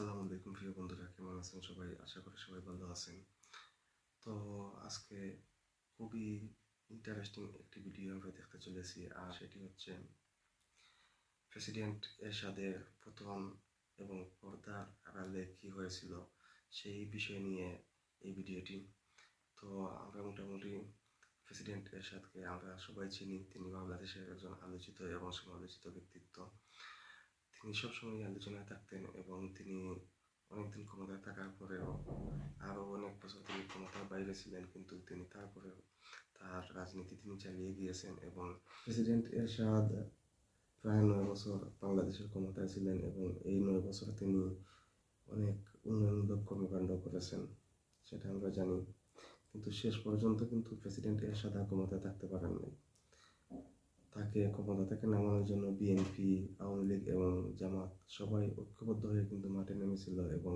আসসালামু আলাইকুম প্রিয় বন্ধুরা, কেমন আছেন সবাই? আশা করি সবাই ভালো আছেন। তো আজকে খুবই ইন্টারেস্টিং একটি ভিডিও আমরা দেখতে চলেছি, আর সেটি হচ্ছে প্রেসিডেন্ট এরশাদের পতন এবং পর্দার আড়ালে কি হয়েছিল সেই বিষয় নিয়ে এই ভিডিওটি তো আমরা মোটামুটি প্রেসিডেন্ট এরশাদকে আমরা সবাই চিনি, তিনি বাংলাদেশের একজন আলোচিত এবং সমালোচিত ব্যক্তিত্ব। তিনি সবসময় আলোচনায় থাকতেন এবং তিনি অনেকদিন ক্ষমতায় থাকার পরেও আরও অনেক বছর তিনি ক্ষমতার বাইরে ছিলেন, কিন্তু তিনি তারপরেও তার রাজনীতি তিনি চালিয়ে গিয়েছেন এবং প্রেসিডেন্ট এরশাদ প্রায় নয় বছর বাংলাদেশের ক্ষমতায় ছিলেন এবং এই নয় বছরে তিনি অনেক উন্নয়নমূলক কর্মকাণ্ড করেছেন, সেটা আমরা জানি। কিন্তু শেষ পর্যন্ত কিন্তু প্রেসিডেন্ট এরশাদ আর ক্ষমতায় থাকতে পারেন নাই তাকে ক্ষমতা থেকে নামানোর জন্য বিএনপি আওয়ামী লীগ এবং জামাত সবাই ঐক্যবদ্ধ হয়ে কিন্তু মাঠে নেমেছিল এবং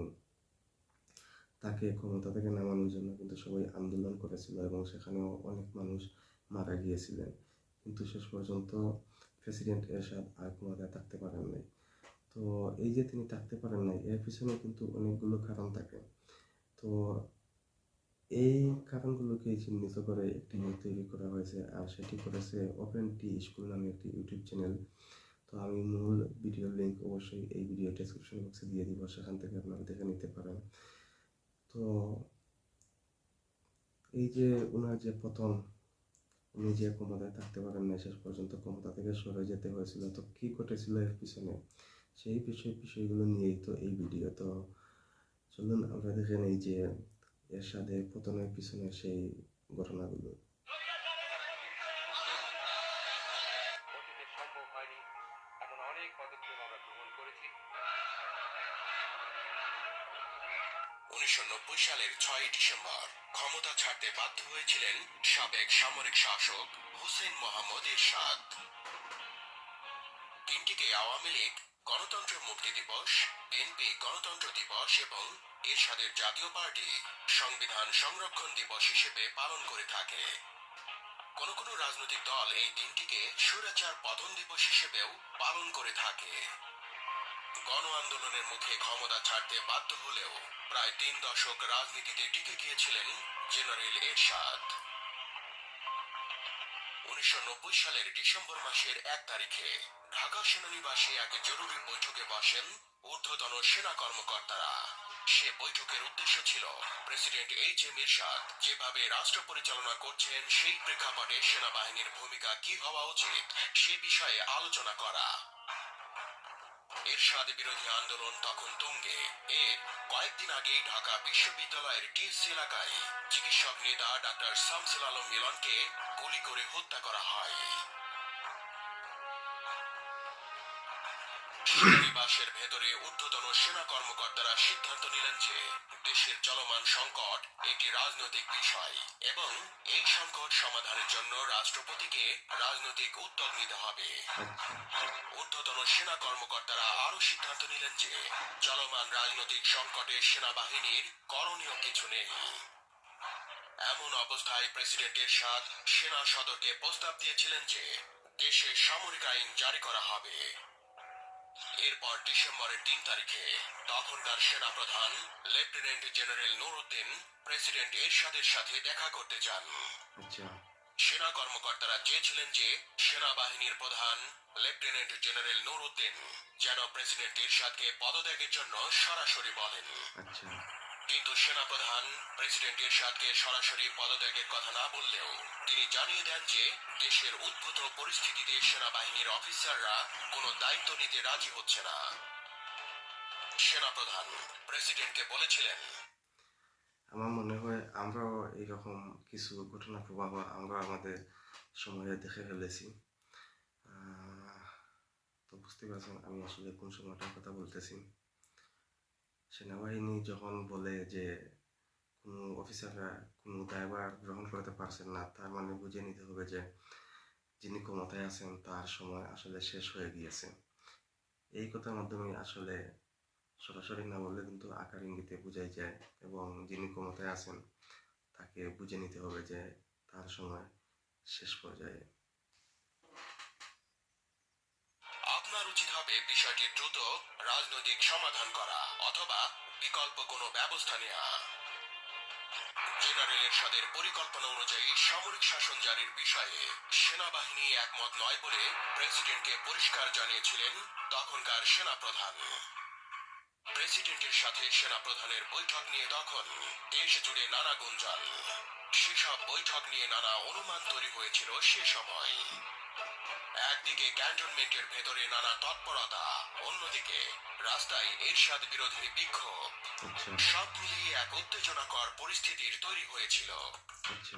তাকে, ক্ষমতা থেকে নামানোর জন্য কিন্তু সবাই আন্দোলন করেছিল এবং সেখানেও অনেক মানুষ মারা গিয়েছিলেন। কিন্তু শেষ পর্যন্ত প্রেসিডেন্ট এরশাদ আর ক্ষমতায় থাকতে পারেন নাই। তো এই যে তিনি থাকতে পারেন নাই, এর পিছনে কিন্তু অনেকগুলো কারণ থাকে। তো এই কারণগুলোকে চিহ্নিত করে একটি বই তৈরি করা হয়েছে আর সেটি করেছে ওপেন টি স্কুল নামে একটি ইউটিউব চ্যানেল তো আমি মূল ভিডিও লিঙ্ক অবশ্যই এই ভিডিও ডেসক্রিপশন বক্সে দিয়ে দিব, সেখান থেকে আপনারা দেখে নিতে পারেন। তো এই যে ওনার যে প্রথম উনি যে ক্ষমতায় থাকতে পারেন না শেষ পর্যন্ত ক্ষমতা থেকে সরে যেতে হয়েছিল। তো কী ঘটেছিল এর পিছনে? সেই বিষয় বিষয়গুলো নিয়েই তো এই ভিডিও তো চলুন আমরা দেখে নেই যে এরশাদের পতনের পিছনে সেই ঘটনাগুলো। অতীতে সম্ভব হয়নি এমন অনেক পদক্ষেপ আমরা গ্রহণ করেছি। উনিশশো নব্বই সালের ছয় ডিসেম্বর ক্ষমতা ছাড়তে বাধ্য হয়েছিলেন সাবেক সামরিক শাসক হুসেন মোহাম্মদ এরশাদ। দিনটিকে আওয়ামী লীগ গণতন্ত্র মুক্তি দিবস বিএনপি গণতন্ত্র দিবস এবং এরশাদের জাতীয় পার্টি সংবিধান সংরক্ষণ দিবস হিসেবে পালন করে থাকে। কোন কোন রাজনৈতিক দল এই দিনটিকে স্বৈরাচার পতন দিবস হিসেবেও পালন করে থাকে। গণ আন্দোলনের মুখে ক্ষমতা ছাড়তে বাধ্য হলেও প্রায় তিন দশক রাজনীতিতে টিকে গিয়েছিলেন জেনারেল এরশাদ। উনিশশো নব্বই সালের ডিসেম্বর মাসের এক তারিখে ঢাকা সেনানিবাসে এক জরুরি বৈঠকে বসেন ঊর্ধ্বতন সেনা কর্মকর্তারা। সে বৈঠকের উদ্দেশ্য ছিল প্রেসিডেন্ট এইচ এম এরশাদ যেভাবে রাষ্ট্র পরিচালনা করছেন, সেই প্রেক্ষাপটে সেনাবাহিনীর ভূমিকা কি হওয়া উচিত সে বিষয়ে আলোচনা করা। এরশাদ বিরোধী আন্দোলন তখন তুঙ্গে। এর কয়েকদিন আগেই ঢাকা বিশ্ববিদ্যালয়ের টিএসসি এলাকায় চিকিৎসক নেতা ডাক্তার শামসুল আলম মিলনকে গুলি করে হত্যা করা হয়। সেনানিবাসের ভেতরে ঊর্ধ্বতন সেনা কর্মকর্তারা সিদ্ধান্ত নিলেন যে দেশের চলমান সংকট একটি রাজনৈতিক বিষয় এবং এই সংকট সমাধানের জন্য রাষ্ট্রপতিকে রাজনৈতিক উদ্যোগ নিতে হবে। ঊর্ধ্বতন সেনা কর্মকর্তারা আরও সিদ্ধান্ত নিলেন যে চলমান রাজনৈতিক সংকটে সেনাবাহিনীর করণীয় কিছু নেই। এমন অবস্থায় প্রেসিডেন্ট এরশাদ সেনা সদরকে প্রস্তাব দিয়েছিলেন যে দেশে সামরিক আইন জারি করা হবে। এরপর ডিসেম্বরের তিন তারিখে তখনকার সেনাপ্রধান লেফটেন্যান্ট জেনারেল নুরুদ্দিন প্রেসিডেন্ট এরশাদের সাথে দেখা করতে যান। আচ্ছা। সেনা কর্মকর্তারা চেয়েছিলেন যে সেনাবাহিনীর প্রধান লেফটেন্যান্ট জেনারেল নুরুদ্দিন যেন প্রেসিডেন্ট এরশাদকে পদত্যাগের জন্য সরাসরি বলেন। আচ্ছা। কিন্তু সেনাপ্রধান প্রেসিডেন্ট এরশাদকে সরাসরি পদত্যাগের কথা না বললেও তিনি জানিয়ে দেন যে দেশের উদ্ভূত পরিস্থিতিতে সেনাবাহিনীর অফিসাররা কোনো দায়িত্ব নিতে রাজি হচ্ছে না। সেনাপ্রধান প্রেসিডেন্টকে বলেছিলেন, আমার মনে হয় আমরাও এইরকম কিছু ঘটনা প্রবাহ আমরা আমাদের সময়ে দেখে ফেলেছি। তো বুঝতে পারছেন আমি আসলে কোন সময়টার কথা বলতেছি। সেনাবাহিনী যখন বলে যে কোনো অফিসাররা কোনো দায়ভার গ্রহণ করতে পারছেন না, তার মানে বুঝে নিতে হবে যে যিনি ক্ষমতায় আছেন, তার সময় আসলে শেষ হয়ে গিয়েছে। এই কথার মাধ্যমে আসলে সরাসরি না বললে কিন্তু আকার ইঙ্গিতে বোঝাই যায় এবং যিনি ক্ষমতায় আছেন, তাকে বুঝে নিতে হবে যে তার সময় শেষ পর্যায়ে। আপনার উচিত হবে বিষয়টি দ্রুত রাজনৈতিক সমাধান করা অথবা বিকল্প কোনো ব্যবস্থা নেওয়া জেনারেল এরশাদের পরিকল্পনা অনুযায়ী সামরিক শাসন জারির বিষয়ে সেনাবাহিনী একমত নয় বলে প্রেসিডেন্টকে পরিষ্কার জানিয়েছিলেন তখনকার সেনাপ্রধান। প্রেসিডেন্টের সাথে সেনাপ্রধানের বৈঠক নিয়ে তখন দেশ জুড়ে নানা গুঞ্জন। সেসব বৈঠক নিয়ে নানা অনুমান তৈরি হয়েছিল সে সময়। একদিকে ক্যান্টনমেন্টের ভেতরে নানা তৎপরতা অন্যদিকে রাস্তায় এরশাদ বিরোধী বিক্ষোভ। আচ্ছা। সব মিলিয়ে এক উত্তেজনাকর পরিস্থিতির তৈরি হয়েছিল। আচ্ছা।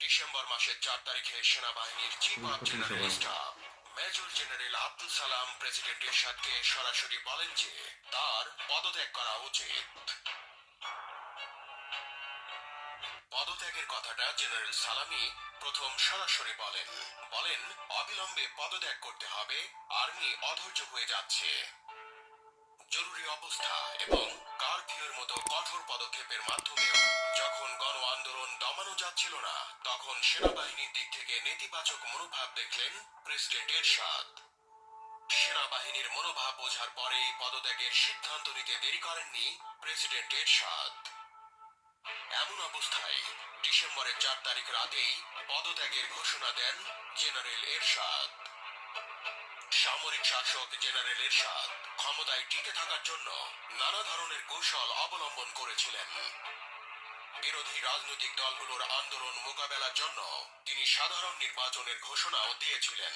ডিসেম্বর মাসের চার তারিখে সেনাবাহিনীর chief of general staff major general Abdul Salam president এরশাদকে সরাসরি বলেন যে তার পদত্যাগ করা উচিত। পদত্যাগের কথাটা জেনারেল সালামি প্রথম সরাসরি বলেন। বলেন, অবিলম্বে পদত্যাগ করতে হবে, আর্মি অধৈর্য হয়ে যাচ্ছে। জরুরি অবস্থা এবং কারফিউর মতো কঠোর পদক্ষেপের মাধ্যমেও যখন গণ আন্দোলন দমানো যাচ্ছিল না, তখন সেনাবাহিনীর দিক থেকে নেতিবাচক মনোভাব দেখলেন প্রেসিডেন্ট এরশাদ। সেনাবাহিনীর মনোভাব বোঝার পরেই পদত্যাগের সিদ্ধান্ত নিতে দেরি করেননি প্রেসিডেন্ট এরশাদ। এমন অবস্থায় ডিসেম্বরের চার তারিখ রাতেই পদত্যাগের ঘোষণা দেন জেনারেল এরশাদ। সামরিক শাসক জেনারেল এরশাদ ক্ষমতায় টিকে থাকার জন্য নানা ধরনের কৌশল অবলম্বন করেছিলেন। বিরোধী রাজনৈতিক দলগুলোর আন্দোলন মোকাবেলার জন্য তিনি সাধারণ নির্বাচনের ঘোষণাও দিয়েছিলেন।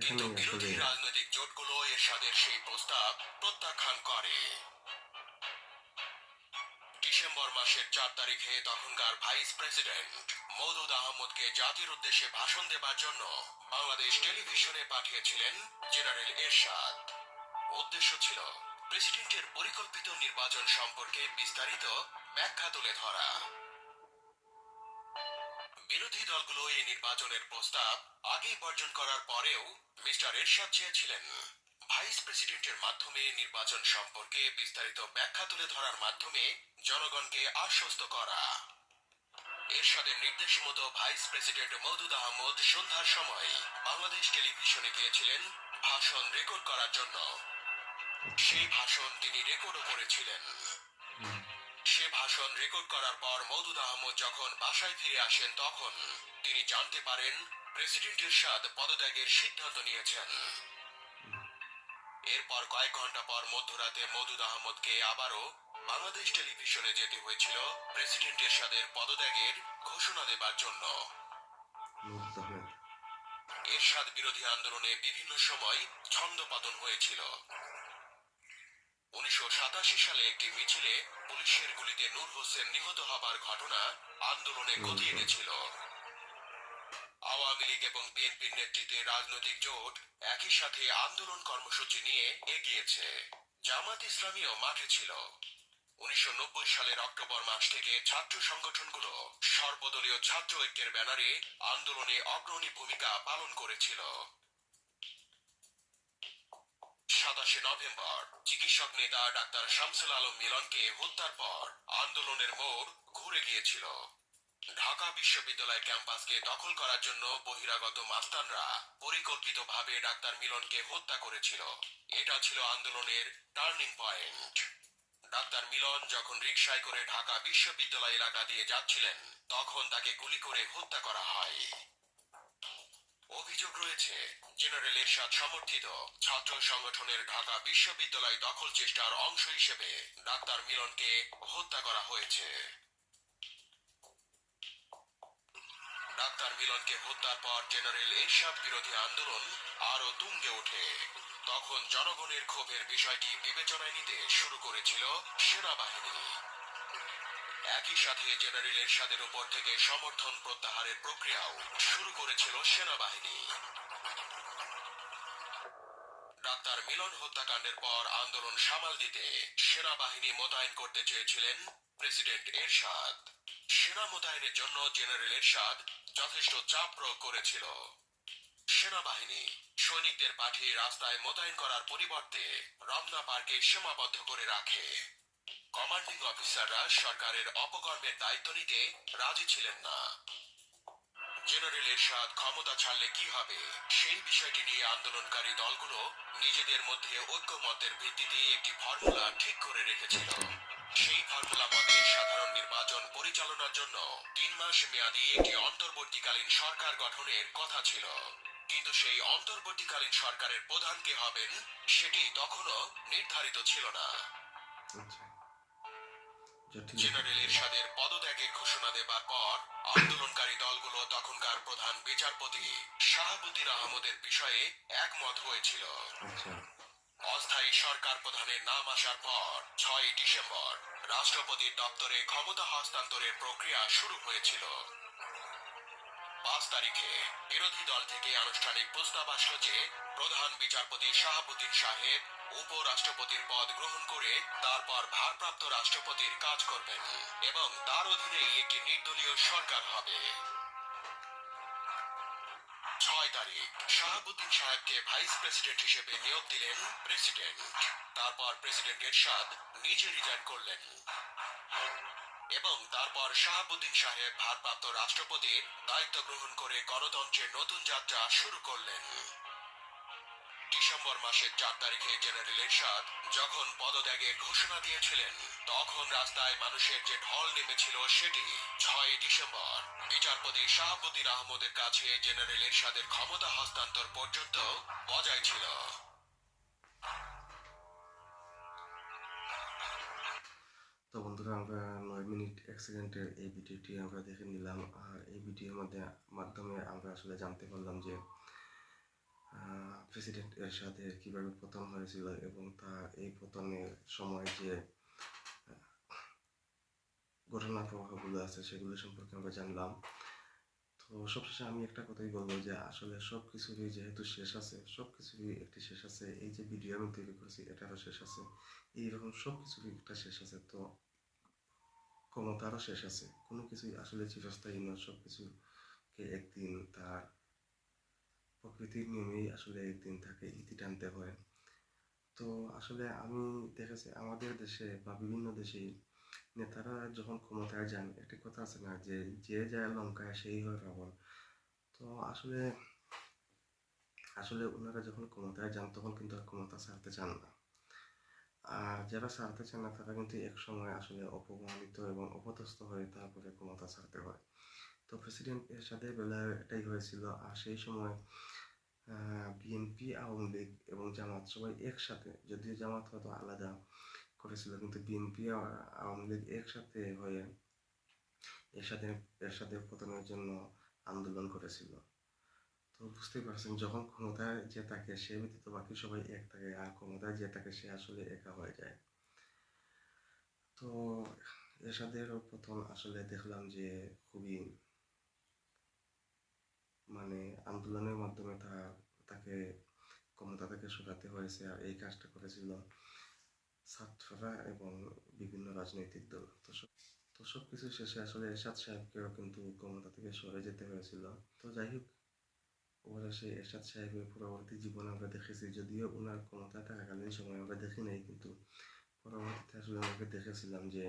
কিন্তু বিরোধী রাজনৈতিক জোটগুলো এরশাদের সেই প্রস্তাব প্রত্যাখ্যান করে। ডিসেম্বর মাসের চার তারিখে তখনকার ভাইস প্রেসিডেন্ট মৌদুদ আহমদকে জাতির উদ্দেশ্যে ভাষণ দেবার জন্য বাংলাদেশ টেলিভিশনে পাঠিয়েছিলেন জেনারেল এরশাদ। উদ্দেশ্য ছিল প্রেসিডেন্টের পরিকল্পিত নির্বাচন সম্পর্কে বিস্তারিত ব্যাখ্যা তুলে ধরা। বিরোধী দলগুলো এই নির্বাচনের প্রস্তাব আগেই বর্জন করার পরেও মিস্টার এরশাদ চেয়েছিলেন। ভাইস প্রেসিডেন্টের মাধ্যমে নির্বাচন সম্পর্কে বিস্তারিত ব্যাখ্যা তুলে ধরার মাধ্যমে জনগণকে আশ্বস্ত করা। এরশাদের নির্দেশ মতো ভাইস প্রেসিডেন্ট মওদুদ আহমদ সন্ধ্যার সময় বাংলাদেশ টেলিভিশনে গিয়েছিলেন ভাষণ রেকর্ড করার জন্য। সেই ভাষণ তিনি রেকর্ডও করেছিলেন। সে ভাষণ রেকর্ড করার পর মওদুদ আহমদ যখন বাসায় ফিরে আসেন, তখন তিনি জানতে পারেন প্রেসিডেন্ট এরশাদ পদত্যাগের সিদ্ধান্ত নিয়েছেন। এরপর কয়েক ঘণ্টা পর মধ্যরাতে মওদুদ আহমদকে আবারও বাংলাদেশ টেলিভিশনে যেতে হয়েছিল প্রেসিডেন্ট এরশাদের পদত্যাগের ঘোষণা দেবার জন্য। এরশাদ বিরোধী আন্দোলনে বিভিন্ন সময় ছন্দপতন হয়েছিল। উনিশশো সাতাশি সালে একটি মিছিলে পুলিশের গুলিতে নূর হোসেন নিহত হবার ঘটনা আন্দোলনে গতি এনেছিল। আওয়ামী লীগ এবং বিএনপির নেতৃত্বে রাজনৈতিক জোট একই সাথে আন্দোলন কর্মসূচি নিয়ে এগিয়েছে। জামাত ইসলামীও মাঠে ছিল। উনিশশো নব্বই সালের অক্টোবর মাস থেকে ছাত্র সংগঠনগুলো সর্বদলীয় ছাত্র ঐক্যের ব্যানারে আন্দোলনে অগ্রণী ভূমিকা পালন করেছিল। সাতাশে নভেম্বর, চিকিৎসক নেতা ডাক্তার শামসুল আলম মিলনকে হত্যার পর আন্দোলনের মোড় ঘুরে গিয়েছিল। ঢাকা বিশ্ববিদ্যালয় ক্যাম্পাসকে দখল করার জন্য বহিরাগত মাস্তানরা পরিকল্পিতভাবে ডাক্তার মিলনকে হত্যা করেছিল। এটা ছিল আন্দোলনের টার্নিং পয়েন্ট। ডাক্তার মিলন যখন রিকশায় করে ঢাকা বিশ্ববিদ্যালয় এলাকা দিয়ে যাচ্ছিলেন, তখন তাকে গুলি করে হত্যা করা হয়। অভিযোগ রয়েছে, জেনারেল এরশাদ সমর্থিত ছাত্র সংগঠনের ঢাকা বিশ্ববিদ্যালয় দখল চেষ্টার অংশ হিসেবে ডাক্তার মিলনকে হত্যা করা হয়েছে। ডাক্তার মিলনকে হত্যার পর জেনারেল এরশাদ বিরোধী আন্দোলন আরও তুঙ্গে ওঠে। তখন জনগণের ক্ষোভের বিষয়টি বিবেচনায় নিতে শুরু করেছিল সেনাবাহিনী। একই সাথে জেনারেল এরশাদের উপর থেকে সমর্থন প্রত্যাহারের প্রক্রিয়াও শুরু করেছিল সেনাবাহিনী। ডাক্তার মিলন হত্যাকাণ্ডের পর আন্দোলন সামাল দিতে সেনাবাহিনী মোতায়েন করতে চেয়েছিলেন প্রেসিডেন্ট এরশাদ। সেনা মোতায়েনের জন্য জেনারেল এরশাদ যথেষ্ট চাপ প্রয়োগ করেছিল। সেনাবাহিনী সৈনিকদের পাঠিয়ে রাস্তায় মোতায়েন করার পরিবর্তে রমনা পার্কে সীমাবদ্ধ করে রাখে। কমান্ডিং অফিসাররা সরকারের অপকর্মের দায়িত্ব নিতে রাজি ছিলেন না। জেনারেল এরশাদ ক্ষমতা ছাড়লে কি হবে, সেই বিষয়টি নিয়ে আন্দোলনকারী দলগুলো নিজেদের মধ্যে ঐক্যমতের ভিত্তিতে একটি ফর্মুলা ঠিক করে রেখেছিল। সেই ফর্মুলা মতে পরিচালনার জন্য তিন মাস মেয়াদী একটি অন্তর্বর্তীকালীন সরকার গঠনের কথা ছিল। কিন্তু সেই অন্তর্বর্তীকালীন সরকারের প্রধান কে হবেন সেটি তখনও নির্ধারিত ছিল না। আচ্ছা। আছে। জেনারেল এরশাদের পদত্যাগের ঘোষণা দেবার পর আন্দোলনকারী দলগুলো তখনকার প্রধান বিচারপতি শাহাবুদ্দিন আহমদের বিষয়ে একমত হয়েছিল। আচ্ছা। অস্থায়ী সরকার প্রধানের নাম আসার পর ছয় ডিসেম্বর রাষ্ট্রপতির দপ্তরে ক্ষমতা হস্তান্তরের প্রক্রিয়া শুরু হয়েছিল। পাঁচ তারিখে বিরোধী দল থেকে আনুষ্ঠানিক প্রস্তাব আসলো যে প্রধান বিচারপতি শাহাবুদ্দিন সাহেব উপরাষ্ট্রপতির পদ গ্রহণ করে তারপর ভারপ্রাপ্ত রাষ্ট্রপতির কাজ করবেন এবং তার অধীনেই একটি নির্দলীয় সরকার হবে। শাহাবুদ্দিন সাহেবকে ভাইস প্রেসিডেন্ট হিসেবে নিয়োগ দিলেন প্রেসিডেন্ট। তারপর প্রেসিডেন্ট এরশাদ নিজে রিজাইন করলেন। এবং তারপর শাহাবুদ্দিন সাহেব ভারপ্রাপ্ত রাষ্ট্রপতির দায়িত্ব গ্রহণ করে গণতন্ত্রের নতুন যাত্রা শুরু করলেন। ডিসেম্বর মাসের চার তারিখে জেনারেল এরশাদ যখন পদত্যাগের ঘোষণা দিয়েছিলেন, তখন রাস্তায় মানুষের যে ঢল নেমেছিল সেটি ছয় ডিসেম্বর। বিচারপতি শাহাবুদ্দিন আহমদের কাছে জেনারেল এরশাদের ক্ষমতা হস্তান্তর পর্যন্ত বজায় ছিল। তো বন্ধুরা, আমরা নয় মিনিট এক সেকেন্ডের এই ভিডিওটি আমরা দেখে নিলাম। আর এই ভিডিওর মধ্যে মাধ্যমে আমরা আসলে জানতে পারলাম যে প্রেসিডেন্ট এরশাদের কীভাবে পতন হয়েছিল এবং তার এই পতনের সময় যে ঘটনা প্রবাহগুলো আছে সেগুলো সম্পর্কে আমরা জানলাম। তো সবশেষে আমি একটা কথাই বলব যে আসলে সব কিছুরই যেহেতু শেষ আছে সব কিছুরই একটি শেষ আছে, এই যে ভিডিও আমি তৈরি করেছি এটারও শেষ আছে, এইরকম সব কিছুরই একটা শেষ আছে। তো ক্ষমতারও শেষ আছে, কোনো কিছুই আসলে চিরস্থায়ী নয় সব কিছুকে একদিন তার প্রকৃতির নিয়মেই আসলে একদিন তাকে ইতি টানতে হয়। তো আসলে আমি দেখেছি আমাদের দেশে বা বিভিন্ন দেশেই নেতারা যখন ক্ষমতায় যান, একটি কথা আছে না যে যে যায় লঙ্কায় সেই হয় রাবণ তো আসলে আসলে ওনারা যখন ক্ষমতায় যান, তখন কিন্তু আর ক্ষমতা ছাড়তে চান না। আর যারা ছাড়তে চান না, তারা কিন্তু এক সময় আসলে অপমানিত এবং অপদস্থ হয়ে তারপরে ক্ষমতা ছাড়তে হয়। তো প্রেসিডেন্ট এরশাদের বেলায় এটাই হয়েছিল আর সেই সময় বিএনপি আওয়ামী লীগ এবং জামাত সবাই একসাথে, যদিও জামাত হয়তো আলাদা করেছিল, কিন্তু বিএনপি আওয়ামী লীগ একসাথে হয়ে এরশাদের এরশাদের পতনের জন্য আন্দোলন করেছিল। তো বুঝতেই পারছেন, যখন ক্ষমতায় যে থাকে সে ব্যতীত বাকি সবাই এক থাকে, আর ক্ষমতায় যে থাকে সে আসলে একা হয়ে যায়। তো এরশাদের পতন আসলে দেখলাম যে খুবই মানে আন্দোলনের মাধ্যমে তার তাকে, ক্ষমতা থেকে সরাতে হয়েছে আর এই কাজটা করেছিল ছাত্ররা এবং বিভিন্ন রাজনৈতিক দল। তো তো সব কিছু শেষে আসলে এরশাদ সাহেবকেও কিন্তু ক্ষমতা থেকে সরে যেতে হয়েছিল। তো যাই হোক অবশেষে এরশাদ সাহেবের পরবর্তী জীবন আমরা দেখেছি, যদিও ওনার ক্ষমতা থাকাকালীন সময় আমরা দেখি নাই, কিন্তু পরবর্তীতে আসলে ওনাকে দেখেছিলাম যে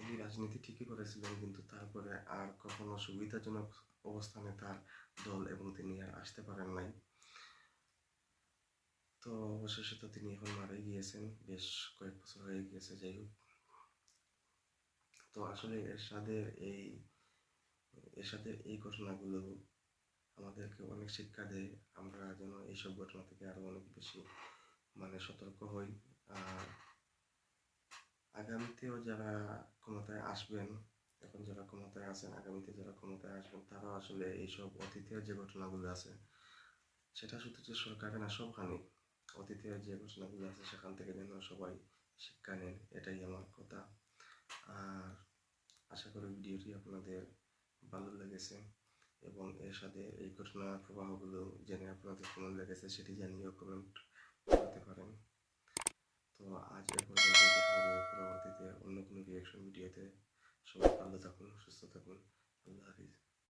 উনি রাজনীতি ঠিকই করেছিলেন, কিন্তু তারপরে আর কখনো সুবিধাজনক অবস্থানে তার দল এবং তিনি আর আসতে পারেন নাই। তো অবশেষে তো তিনি এখন মারা গিয়েছেন, বেশ কয়েক বছর হয়ে গিয়েছে, যাই হোক। তো আসলে এরশাদের এই এরশাদের এই ঘটনাগুলো আমাদেরকে অনেক শিক্ষা দেয়। আমরা যেন এইসব ঘটনা থেকে আরও অনেক বেশি মানে সতর্ক হই। আর আগামীতেও যারা ক্ষমতায় আসবেন এখন যারা ক্ষমতায় আছেন, আগামীতে যারা ক্ষমতায় আসবেন, তারাও আসলে এইসব অতীতের যে ঘটনাগুলো আছে, সেটা শুধু যে সরকারে না, সবখানে অতীতের যে ঘটনাগুলো আছে, সেখান থেকে যেন সবাই শিক্ষা নেন, এটাই আমার কথা। আর আশা করি ভিডিওটি আপনাদের ভালো লেগেছে এবং এর সাথে এই ঘটনার প্রবাহগুলো জেনে আপনাদের কেমন লেগেছে, সেটি জানিয়েও কমেন্ট করতে পারেন। তো আজ এ পর্যন্ত দেখা হবে পরবর্তীতে অন্য কোনো রিয়াকশন ভিডিওতে সবাই ভালো থাকুন সুস্থ থাকুন আল্লাহ হাফিজ